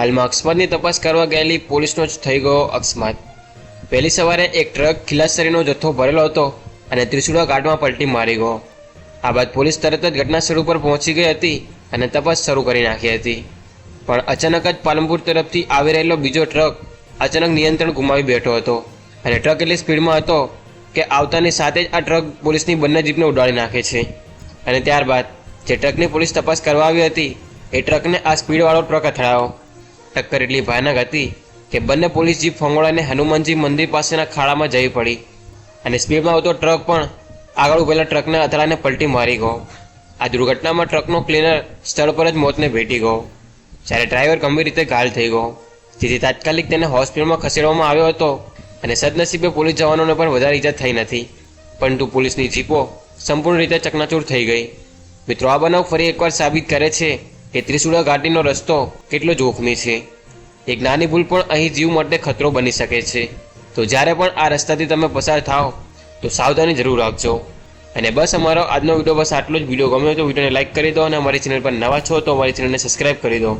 હાલમાં અકસ્માતની તપાસ કરવા ગયેલી પોલીસનો જ થઈ ગયો અકસ્માત. વહેલી સવારે એક ટ્રક ખિલાસરીનો જથ્થો ભરેલો હતો અને ત્રિશુળા ઘાટમાં પલટી મારી ગયો. આ બાદ પોલીસ તરત જ ઘટના સ્થળ ઉપર પહોંચી ગઈ હતી અને તપાસ શરૂ કરી નાખી હતી. પણ અચાનક જ પાલનપુર તરફથી આવી રહેલો બીજો ટ્રક અચાનક નિયંત્રણ ગુમાવી બેઠો હતો અને ટ્રક એટલી સ્પીડમાં હતો કે આવતાની સાથે જ આ ટ્રક પોલીસની બંને જીપને ઉડાડી નાખે છે. અને ત્યારબાદ જે ટ્રકની પોલીસ તપાસ કરવા આવી હતી, એ ટ્રકને આ સ્પીડવાળો ટ્રક અથડાયો. ટક્કર એટલી ભયાનક હતી કે બંને પોલીસ જીપ ફંગોળાને હનુમાનજી મંદિર પાસેના ખાડામાં જઈ પડી. અને સ્પીડમાં આવતો ટ્રક પણ આગળ ઉભેલા ટ્રકને અથડાને પલટી મારી ગયો. આ દુર્ઘટનામાં ટ્રકનો ક્લીનર સ્થળ પર જ મોતને ભેટી ગયો. જ્યારે ડ્રાઈવર ગંભીર રીતે ઘાયલ થઈ ગયો. જેથી તાત્કાલિક તેને હોસ્પિટલમાં ખસેડવામાં આવ્યો હતો અને સદનસીબે પોલીસ જવાનોને પણ વધારે ઈજા થઈ નથી. પરંતુ પોલીસની જીપો સંપૂર્ણ રીતે ચકનાચૂર થઈ ગઈ. મિત્રો, આ બનાવ ફરી એકવાર સાબિત કરે છે કે ત્રિશુળા ઘાટીનો રસ્તો કેટલો જોખમી છે? એક નાની ભૂલ પણ અહીં જીવ માટે ખતરો બની શકે છે. તો જ્યારે પણ આ રસ્તાથી તમે પસાર થાઓ, તો સાવધાની જરૂર રાખજો. અને બસ અમારો આજનો વીડિયો બસ આટલો જ. વીડિયો ગમ્યો તો વિડીયોને લાઇક કરી દો અને અમારી ચેનલ પર નવા છો તો અમારી ચેનલને સબસ્ક્રાઈબ કરી દો.